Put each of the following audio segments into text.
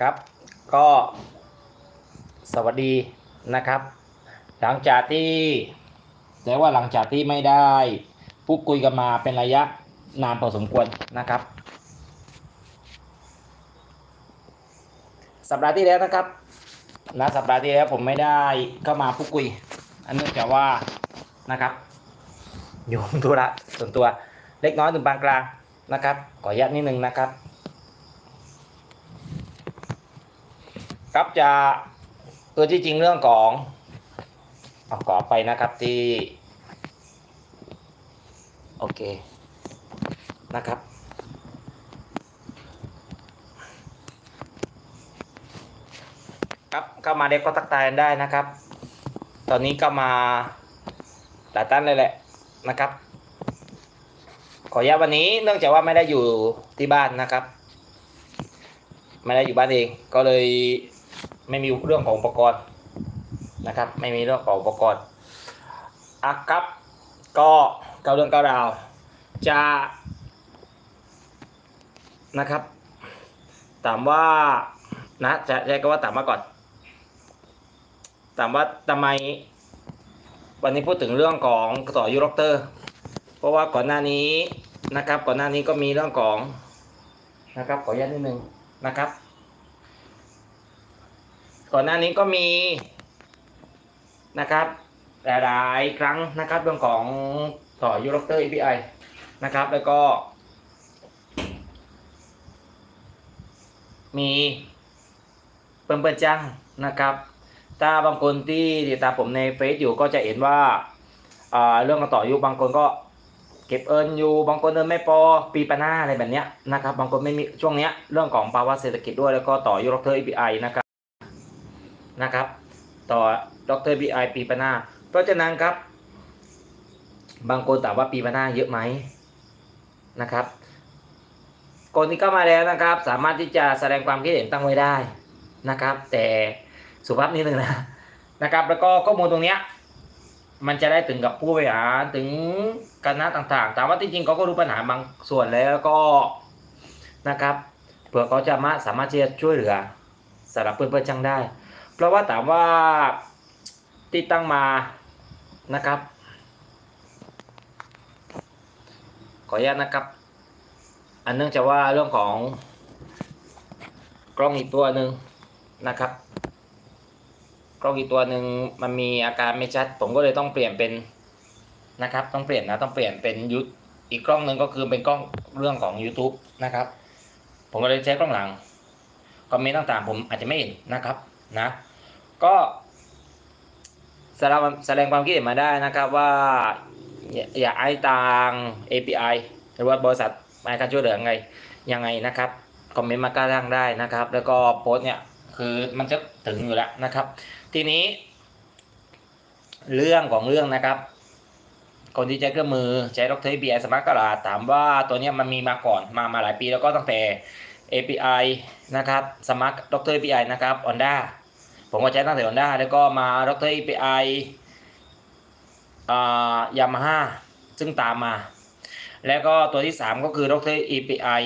ครับ ก็สวัสดีนะครับ หลังจากที่แต่ว่าหลังจากที่ไม่ได้พูดคุยกันมาเป็นระยะนานพอสมควรนะครับ สัปดาห์ที่แล้วนะครับนะสัปดาห์ที่แล้วผมไม่ได้เข้ามาพูดคุยอันเนื่องจากว่านะครับอยู่ธุระส่วนตัวเล็กน้อยถึงปานกลางนะครับขออนุญาตนิดนึงนะครับ ครับจะตัวที่จริงเรื่องของเอาขอไปนะครับที่ โอเคนะครับ ครับเข้ามาเด็กก็ทักทายกันได้นะครับ ตอนนี้ก็มาหลายท่านเลยแหละนะครับ ขออนุญาตวันนี้เนื่องจากว่าไม่ได้อยู่ที่บ้านนะครับ ไม่ได้อยู่บ้านเองก็เลย ไม่มีเรื่องของอุปกรณ์นะครับ ไม่มีเรื่องของอุปกรณ์อะครับก็เก้าเรื่องเก้าราว จะนะครับ ถามว่านะจะใช้ก็ว่าถามมาก่อน ถามว่าทำไม วันนี้พูดถึงเรื่องของต่อยูโรเตอร์ เพราะว่าก่อนหน้านี้นะครับ ก่อนหน้านี้ก็มีเรื่องของนะครับขออนุญาตนิดนึงนะครับ ก่อนหน้านี้ก็มีนะครับหลายๆครั้งนะครับเรื่องของต่อยูโรเตอร์ API นะครับ แล้วก็ มีเปิ่มเปิ่นจังนะครับ ถ้าบางคนที่ติดตามผมในเฟซอยู่ก็จะเห็นว่าอ่าเรื่องของต่อยุบางคนก็เก็บเอินอยู่ บางคนเอินไม่พอปีปะหน้าอะไรแบบเนี้ยนะครับ บางคนไม่มีช่วงเนี้ยเรื่องของภาวะเศรษฐกิจด้วยแล้วก็ต่ออายุดร API นะครับ นะครับ ต่อดร API ปีปนาเพราะฉะนั้นครับ บางคนถามว่าปีปนาเยอะไหมนะครับคนที่เข้ามาแล้วนะครับ สามารถที่จะแสดงความคิดเห็นตั้งไว้ได้นะครับ แต่สุภาพนิดนึงนะนะครับ แล้วก็ข้อมูลตรงเนี้ยมันจะได้ถึงกับผู้บริหารถึงคณะต่างๆ แต่ว่าจริงๆเขาก็รู้ปัญหาบางส่วนแล้วก็นะครับ เผื่อเขาจะมาสามารถที่จะช่วยเหลือสำหรับเพื่อนๆช่างได้ เพราะว่าถามว่าที่ตั้งมานะครับ ขออนุญาตนะครับ อันเนื่องจากว่าเรื่องของกล้องอีกตัวหนึ่งนะครับ กล้องอีกตัวหนึ่งมันมีอาการไม่ชัด ผมก็เลยต้องเปลี่ยนเป็นนะครับ ต้องเปลี่ยนนะต้องเปลี่ยนเป็นยุอีกกล้องหนึ่งก็คือเป็นกล้องเรื่องของ YouTube นะครับ ผมก็เลยใช้กล้องหลังคอมเมนต์ต่างๆ ผมอาจจะไม่เห็นนะครับนะ ก็แสดงแสดงความคิดเห็นมาได้นะครับว่าอย่าอย่าไอ้ตาง API หรือว่าบริษัทมาการช่วยเหลือยังไงยังไงนะครับ คอมเมนต์มาก้าร่างได้นะครับ แล้วก็โพสเนี่ยคือมันจะถึงอยู่แล้วนะครับ ทีนี้ เรื่องของเรื่องนะครับ คนที่ใช้เครื่องมือใช้ดร API สมาร์ทกราถามว่าตัวเนี้ยมันมีมาก่อนมามาหลายปีแล้วก็ตั้งแต่ API นะครับสมาร์ทดร API นะครับ Onda ผมก็ใช้ตั้งแต่ Onda แล้วก็มาดร API อ่ายามาฮ่าซึ่งตามมา แล้วก็ตัวที่ 3 ก็คือดร API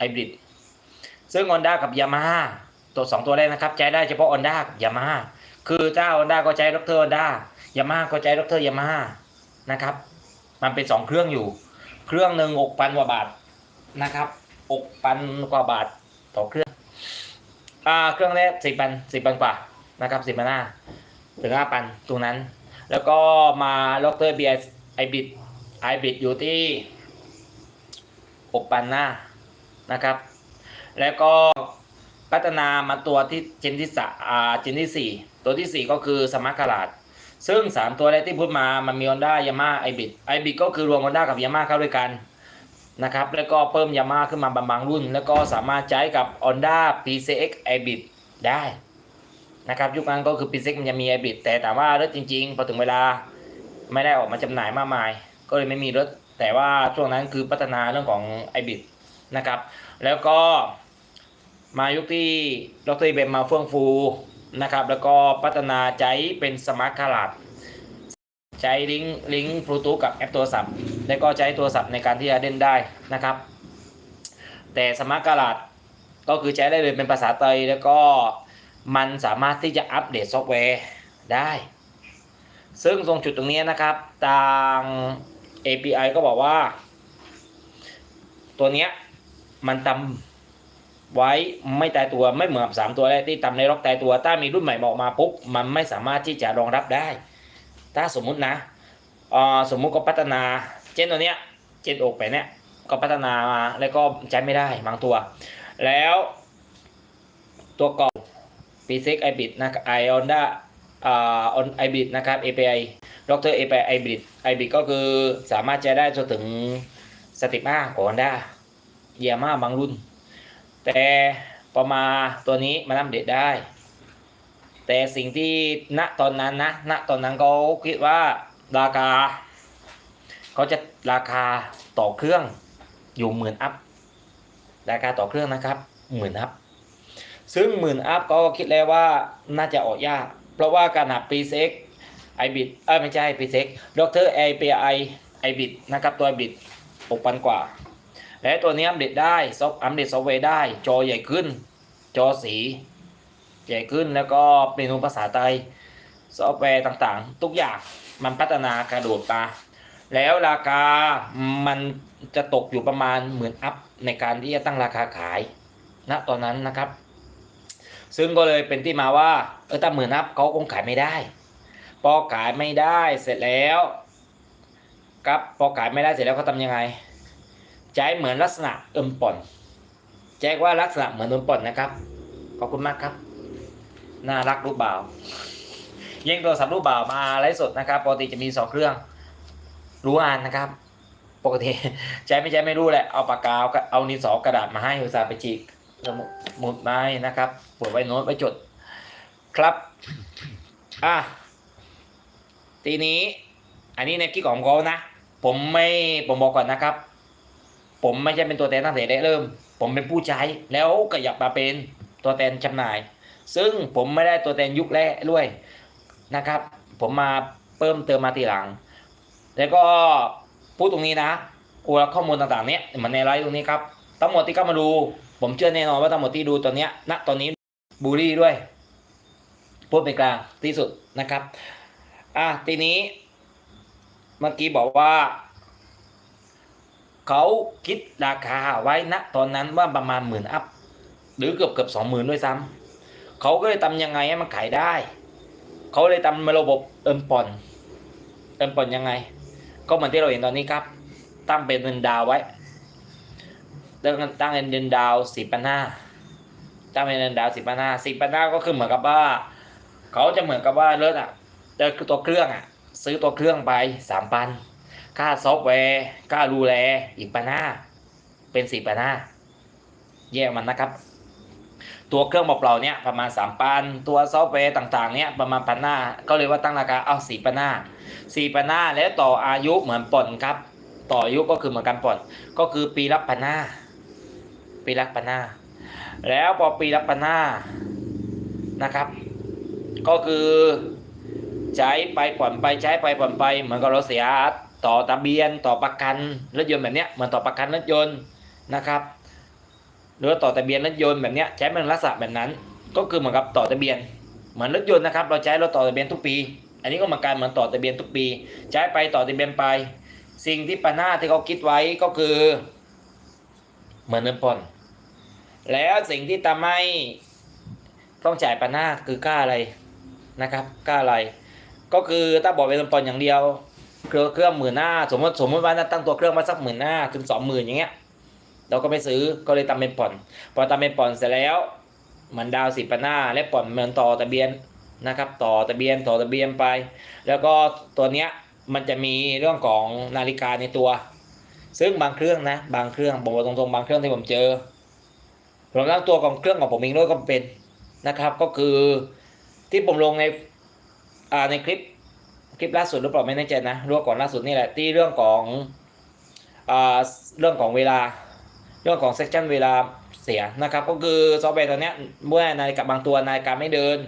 Hybrid ซึ่ง Honda กับ Yamaha ตัว 2 ตัวแรกนะครับ ใช้ได้เฉพาะ Honda กับ Yamaha คือเจ้า Honda ก็ใช้ดร Honda Yamaha ก็ใช้ดร Yamaha นะครับ มันเป็น 2 เครื่องอยู่ เครื่องหนึ่งอกพันกว่าบาทนะครับอกพันกว่าบาทต่อเครื่อง อ่าเครื่องแรกสี่พันสี่พันกว่านะครับสี่พันห้าถึงห้าพันตรงนั้น แล้วก็มาดร BS ไอบิดไอบิดอยู่ที่อกพันหน้านะครับ แล้วก็พัฒนามาตัวที่เจนที่สอ่าเจนที่สี่ตัวที่สี่ก็คือสมาร์ทคาราดซึ่งสามตัวแรกที่พูดมามันมี Honda Yamaha i b i t i b i t ก็คือรวม Honda กับ Yamaha เข้าด้วยกัน นะครับแล้วก็เพิ่ม Yamaha ขึ้นมาบางบางรุ่น แล้วก็สามารถใช้กับ Honda PCX i b i t ได้นะครับยุคนั้นก็คือ PCX มันจะมี i b i t แต่ถามว่ารถจริง ๆ พอถึงเวลาไม่ได้ออกมาจำหน่ายมากมาย ก็เลยไม่มีรถ แต่ว่าช่วงนั้นคือพัฒนาเรื่องของ i b i t นะครับแล้วก็มายุคที่ดรเบมมาเฟื่องฟูนะครับแล้วก็พัฒนาใจเป็นสมาร์ทคาร์ดใช้ลิงก์ลิงก์บลูทูธกับแอปโทรศัพท์ แล้วก็ใช้โทรศัพท์ในการที่จะเล่นได้นะครับ แต่สมาร์ทคาร์ดก็คือใช้ได้เลยเป็นภาษาไทยแล้วก็มันสามารถที่จะอัปเดตซอฟต์แวร์ได้ ซึ่งตรงจุดตรงนี้นะครับทาง API ก็บอกว่า ตัวเนี้ยมันทำไว้ไม่ตายตัวไม่เหมือนสามตัวแรกที่ทำในล็อกตายตัว ถ้ามีรุ่นใหม่ออกมาปุ๊บ มันไม่สามารถที่จะรองรับได้ ถ้าสมมุตินะสมมุติก็พัฒนา เช่นตัวเนี้ยเจนอกไปเนี่ยก็พัฒนามาแล้วก็ใช้ไม่ได้บางตัว แล้วตัวเก่า p ี i ไอบิดนะไอออนด้าอ่าออนไอบิดนะครับ API ดร API ไอบิดไอบิดก็คือสามารถใช้ได้จนถึงสติมาของ Honda เยียมาบางรุ่น แต่พอมาตัวนี้มันอัปเดตได้ แต่สิ่งที่ณตอนนั้นนะณตอนนั้นเขาคิดว่าราคา เขาจะราคาต่อเครื่องอยู่หมื่นอัพราคาต่อเครื่องนะครับหมื่นอัพซึ่งหมื่นอัพก็คิดแล้วว่าน่าจะออกยาก เพราะว่าการหับ p ีเซ็กไอบิดเออไม่ใช่ p ีเซ็กดรไอพีไอไอบิดนะครับตัวไอบิดหกพันกว่า และตัวนี้อัปเดตได้ซอฟอัปเดตซอฟต์แวร์ได้ จอใหญ่ขึ้น จอสี ใหญ่ขึ้นแล้วก็เมนูภาษาไทยซอฟต์แวร์ต่างๆ ทุกอย่างมันพัฒนากระโดดมา แล้วราคามันจะตกอยู่ประมาณหมื่นอัพในการที่จะตั้งราคาขายณตอนนั้นนะครับ ซึ่งก็เลยเป็นที่มาว่าเออถ้าหมื่นอัพเขาคงขายไม่ได้พอขายไม่ได้เสร็จแล้วครับพอขายไม่ได้เสร็จแล้วเขาทำยังไงใช้เหมือนลักษณะเอิมป่อนแจ้งว่าลักษณะเหมือนเอิมป่อนนะครับขอบคุณมากครับ น่ารักรูปบ่าวเย่งโทรศัพท์รูปบ่าวมาไลฟ์สดนะครับปกติจะมีสองเครื่อง รู้อ่านนะครับ ปกติใช้ไม่ใช้ไม่รู้แหละ เอาปากกาเอาเอานิสอกระดาษมาให้อุตส่าห์ไปจีกสมุดไม้นะครับปวดไว้โน้ตไว้จด ครับอะทีนี้ อันนี้ในกิ๊กของเขานะ ผมไม่ผมบอกก่อนนะครับ ผมไม่ใช่เป็นตัวแทนตั้งแต่แรกเริ่ม ผมเป็นผู้ใช้แล้วก็อยากมาเป็นตัวแทนจำหน่าย ซึ่งผมไม่ได้ตัวแทนยุคแรกด้วยนะครับ ผมมาเพิ่มเติมมาทีหลัง แล้วก็พูดตรงนี้นะโอ้แล้วข้อมูลต่างๆเนี้ยมันในไลฟ์ตรงนี้ครับทั้งหมดที่เข้ามาดู ผมเชื่อแน่นอนว่าทั้งหมดที่ดูตอนเนี้ยณตอนนี้บูลี่ด้วยพูดเป็นกลางที่สุดนะครับ อะทีนี้ เมื่อกี้บอกว่าเขาคิดราคาไว้ณตอนนั้นว่าประมาณหมื่นอัพหรือเกือบเกือบสองหมื่นด้วยซ้ำเขาก็เลยทำยังไงให้มันขายได้ เขาเลยทำระบบเอิมปอนเอิมปอนยังไง ก็เหมือนที่เราเห็นตอนนี้ครับ ตั้งเป็นเงินดาวไว้ ตั้งตั้งเป็นเงินดาวสี่พันห้าตั้งเป็นเงินดาวสี่พันห้าสี่พันห้าก็คือเหมือนกับว่า เขาจะเหมือนกับว่าเลิศอะเดินคือตัวเครื่องอะ ซื้อตัวเครื่องไปสามพันค่าซอฟต์แวร์ค่าดูแลอีกพันห้าเป็นสี่พันห้าแยกมันนะครับ ตัวเครื่องเปล่าๆเนี่ยประมาณสามพันตัวซอฟต์แวร์ต่างๆเนี่ยประมาณพันหน้า ก็เลยว่าตั้งราคาเอาสี่พันหน้าสี่พันหน้าแล้วต่ออายุเหมือนผ่อนครับ ต่ออายุก็คือเหมือนกันผ่อนก็คือปีละพันหน้า ปีละพันหน้า แล้วพอปีละพันหน้านะครับ ก็คือใช้ไปผ่อนไปใช้ไปผ่อนไปเหมือนกับเราเสียต่อทะเบียนต่อประกันรถยนต์แบบเนี้ยเหมือนต่อประกันรถยนต์นะครับ หรือต่อทะเบียนรถยนต์แบบเนี้ยใช้เป็นลักษณะแบบนั้น ก็คือเหมือนกับต่อทะเบียนเหมือนรถยนต์นะครับเราใช้รถต่อทะเบียนทุกปี อันนี้ก็เหมือนกันเหมือนต่อทะเบียนทุกปี ใช้ไปต่อทะเบียนไป สิ่งที่ปัญหาที่เขาคิดไว้ก็คือเหมือนเงินผ่อนแล้วสิ่งที่ทำให้ต้องจ่ายปัญหาคือค่าอะไรนะครับค่าอะไร ก็คือถ้าบอกเป็นเงินผ่อนอย่างเดียวเครื่องเครื่องหมื่นห้าสมมติสมมติว่าตั้งตัวเครื่องมาสักหมื่นห้าถึงสองหมื่นอย่างเงี้ย เราก็ไม่ซื้อก็เลยทำเป็นผ่อน พอทำเป็นผ่อนเสร็จแล้วเหมือนดาวสิบปันหน้า และผ่อนเหมือนต่อทะเบียนนะครับ ต่อทะเบียนต่อทะเบียนไป แล้วก็ตัวเนี้ยมันจะมีเรื่องของนาฬิกาในตัว ซึ่งบางเครื่องนะบางเครื่องบอกตรงๆบางเครื่องที่ผมเจอรวมทั้งตัวของเครื่องของผมเองด้วยก็เป็นนะครับ ก็คือที่ผมลงในอ่าในคลิปคลิปล่าสุดหรือเปล่าไม่แน่ใจนะรู้ก่อนล่าสุดนี่แหละที่เรื่องของอ่าเรื่องของเวลา เรื่องของเซ c ชันเวลาเสียนะครับ ก็คือซอฟต์แวร์ตัวเนี้ยเมื่อนาฬิกาบางตัวนาฬิกาไม่เดิน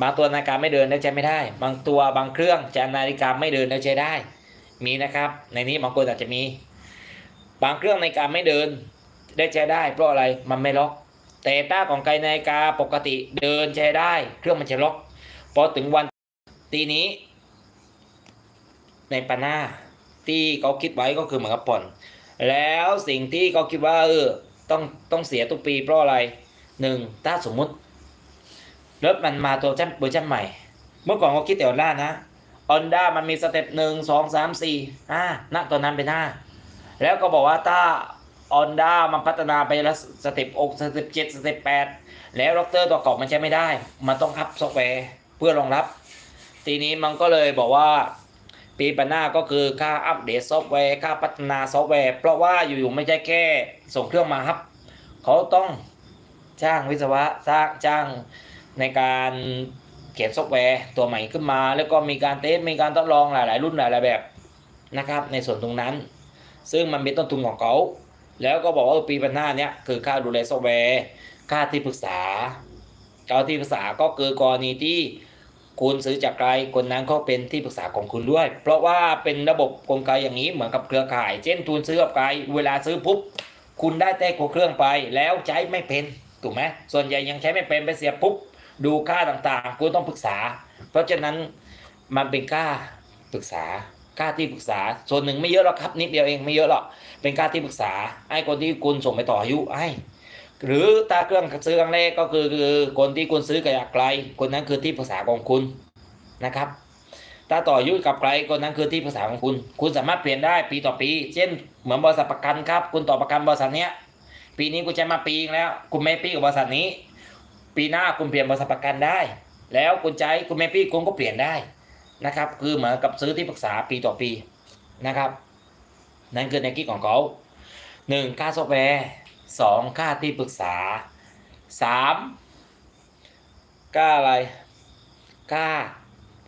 บางตัวนาฬิกาไม่เดินแล้วใช้ไม่ได้ บางตัวบางเครื่องจะนาฬิกาไม่เดินแล้วใช้ได้ มีนะครับ ในนี้บางคนอาจจะมี บางเครื่องนาฬิกาไม่เดินได้ใช้ได้ เพราะอะไรมันไม่ล็อกแต่ถ้าของไกนาฬิกาปกติเดินใช้ได้ เครื่องมันจะล็อกพอถึงวันตีนี้ ในปันหน้าที่เขาคิดไว้ก็คือเหมือนกับผ่อน แล้วสิ่งที่เขาคิดว่าเออต้องต้องเสียทุกปีเพราะอะไรหนึ่งถ้าสมมุติรถมันมาตัวชั่นเวอร์ชันใหม่ เมื่อก่อนเขาคิดแต่ออนด้านะออนด้ามันมีสเต็ปหนึ่งสองสามสี่ห้าณตอนนั้นเป็นห้าแล้วก็บอกว่าถ้าออนด้ามันพัฒนาไปแล้วสเต็ปอกสเต็ปเจ็ดสเต็ปแปดแล้วด็อกเตอร์ตัวเกาะมันใช้ไม่ได้ มันต้องอัพซอฟต์แวร์เพื่อรองรับ ทีนี้มันก็เลยบอกว่า ปีปัญหน้าก็คือค่าอัปเดตซอฟต์แวร์ค่าพัฒนาซอฟต์แวร์ เพราะว่าอยู่ๆไม่ใช่แค่ส่งเครื่องมาครับ เขาต้องจ้างวิศวะสร้างจ้างในการเขียนซอฟต์แวร์ตัวใหม่ขึ้นมา แล้วก็มีการเทสมีการทดลองหลาย ๆ รุ่นหลาย ๆ แบบนะครับ ในส่วนตรงนั้น ซึ่งมันเป็นต้นทุนของเขาแล้วก็บอกว่าปีปัญหน้าเนี้ยคือค่าดูแลซอฟต์แวร์ค่าที่ปรึกษาค่าที่ปรึกษาก็คือกรณีที่ คุณซื้อจากใครคนนั้นก็เป็นที่ปรึกษาของคุณด้วย เพราะว่าเป็นระบบกลไกอย่างนี้เหมือนกับเครือข่าย เช่นทุนซื้อกับใครเวลาซื้อปุ๊บคุณได้แต่เครื่องไปแล้วใช้ไม่เป็นถูกไหมส่วนใหญ่ยังใช้ไม่เป็นไปเสียปุ๊บดูค่าต่างๆ คุณต้องปรึกษา เพราะฉะนั้นมันเป็นค่าปรึกษาค่าที่ปรึกษา ส่วนหนึ่งไม่เยอะหรอกครับนิดเดียวเองไม่เยอะหรอกเป็นค่าที่ปรึกษาให้คนที่คุณส่งไปต่ออายุให้ หรือถ้าเครื่องซื้อครั้งแรกก็คือคือคนที่คุณซื้อกับไกลคนนั้นคือที่ปรึกษาของคุณนะครับ ถ้าต่ออายุกับไกลคนนั้นคือที่ปรึกษาของคุณ คุณสามารถเปลี่ยนได้ปีต่อปี เช่น เหมือนบริษัทประกันครับ คุณต่อประกันบริษัทเนี้ยปีนี้คุณใช้มาปีแล้ว คุณไม่ปีกับบริษัทนี้ ปีหน้าคุณเปลี่ยนบริษัทประกันได้ แล้วคุณใช้คุณไม่ปีคุณก็เปลี่ยนได้นะครับ คือเหมือนกับซื้อที่ปรึกษาปีต่อปีนะครับ นั่นคือในกิจของเขาหนึ่งค่าซอฟต์แวร์ สองค่าที่ปรึกษาสามค่าอะไรค่า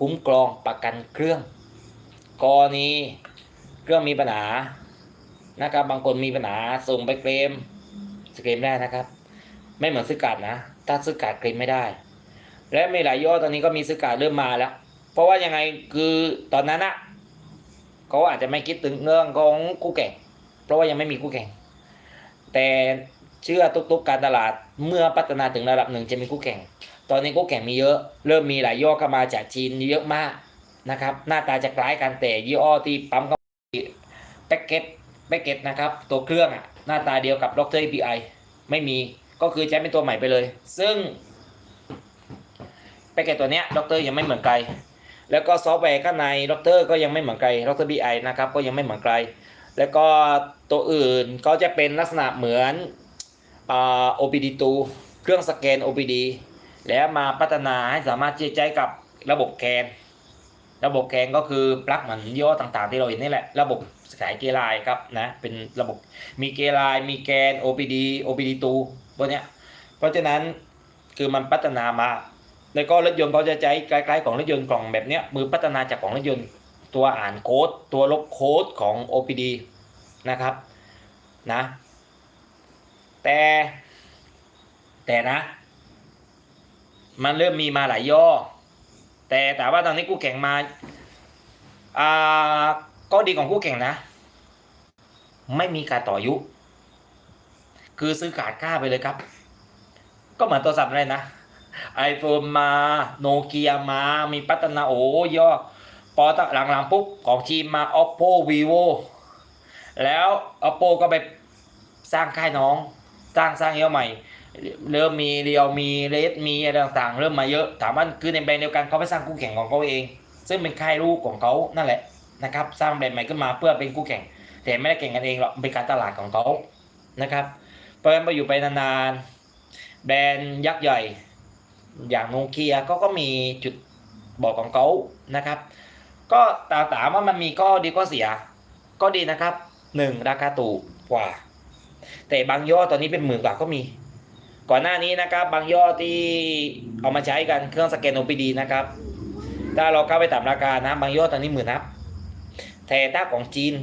คุ้มครองประกันเครื่อง กรณีเครื่องมีปัญหานะครับบางคนมีปัญหาส่งไปเคลมเคลมได้นะครับ ไม่เหมือนซื้อการ์ดนะ ถ้าซื้อการ์ดเคลมไม่ได้ และมีหลายย่อตอนนี้ก็มีซื้อการ์ดเริ่มมาแล้ว เพราะว่ายังไงคือตอนนั้นอะเขาอาจจะไม่คิดถึงเรื่องของคู่แข่งเพราะว่ายังไม่มีคู่แข่ง แต่เชื่อทุกๆการตลาดเมื่อพัฒนาถึงระดับหนึ่งจะมีคู่แข่ง ตอนนี้คู่แข่งมีเยอะ เริ่มมีหลายย่อเข้ามาจากจีนเยอะมากนะครับ หน้าตาจะคล้ายกันแต่ยี่ห้อที่ปั๊มก็แพ็กเกจแพ็กเกจนะครับ ตัวเครื่องอะหน้าตาเดียวกับดร API ไม่มีก็คือใช้เป็นตัวใหม่ไปเลย ซึ่งแพ็กเกจตัวเนี้ยดรยังไม่เหมือนใครแล้วก็ซอฟต์แวร์ข้างในดรก็ยังไม่เหมือนใครดร BI นะครับก็ยังไม่เหมือนใคร แล้วก็ตัวอื่นก็จะเป็นลักษณะเหมือนอ่า OBD2 เครื่องสแกน OBD แล้วมาพัฒนาให้สามารถที่จะใช้กับระบบแกน ระบบแกนก็คือปลั๊กเหมือนย่อต่างๆ ที่เราเห็นนี่แหละ ระบบสายเกลายครับนะ เป็นระบบมีเกลาย มีแกน OBD OBD2 พวกเนี้ย เพราะฉะนั้นคือมันพัฒนามา แล้วก็รถยนต์เขาจะใช้คล้ายๆของรถยนต์กล่องแบบเนี้ยมือพัฒนาจากของรถยนต์ ตัวอ่านโค้ดตัวลบโค้ดของ OPD นะครับนะแต่แต่นะ มันเริ่มมีมาหลายย่อ แต่แต่ว่าตอนนี้คู่แข่งมาอ่าก็ดีของคู่แข่งนะ ไม่มีการต่ออยุ คือซื้อขาดค่าไปเลยครับ ก็เหมือนโทรศัพท์เลยนะ iPhone มาโนเกียมามีพัฒนาโอ้ย่อ พอตหลังๆปุ๊บของจีนมา oppo vivo แล้ว oppo ก็ไปสร้างค่ายน้อง สร้างสร้างเยอะใหม่ เริ่มมีเรียวมีเลสมีอะไรต่างๆ เริ่มมาเยอะ ถามว่าคือในแบรนด์เดียวกันเขาไปสร้างคู่แข่งของเขาเอง ซึ่งเป็นค่ายลูกของเขานั่นแหละนะครับ สร้างแบรนด์ใหม่ขึ้นมาเพื่อเป็นคู่แข่ง แต่ไม่ได้แข่งกันเองหรอกเป็นการตลาดของเขานะครับเพราะฉะนั้นพออยู่ไปนานๆแบรนด์ยักษ์ใหญ่ อย่างโนเกียก็ก็มีจุดบอกของเขานะครับ ก็ตาถามว่ามันมีข้อดีข้อเสีย ก็ดีนะครับหนึ่งราคาถูกกว่า แต่บางย่อตอนนี้เป็นหมื่นกว่าก็มี ก่อนหน้านี้นะครับ บางย่อที่เอามาใช้กันเครื่องสแกน OPD นะครับ ถ้าเราเข้าไปตามราคานะบางย่อตอนนี้หมื่นนับแต่ถ้าของจีน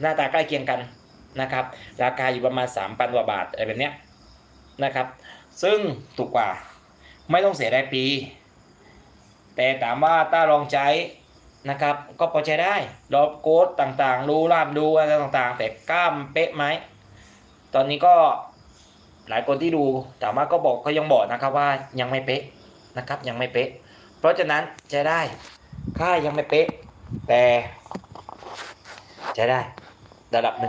หน้าตาใกล้เคียงกันนะครับ ราคาอยู่ประมาณ3,000กว่าบาทอะไรแบบเนี้ยนะครับ ซึ่งถูกกว่าไม่ต้องเสียรายปี แต่ถามว่าถ้าลองใช้ นะครับ ก็พอใช้ได้ลบโค้ดต่างๆ ดูรามดูอะไรต่างๆ แต่กล้ามเป๊ะไหม ตอนนี้ก็หลายคนที่ดูแต่ว่าก็บอกก็ยังบอกนะครับว่ายังไม่เป๊ะนะครับยังไม่เป๊ะ เพราะฉะนั้นใช้ได้ค่ายังไม่เป๊ะแต่ใช้ได้ระดับหนึ่ง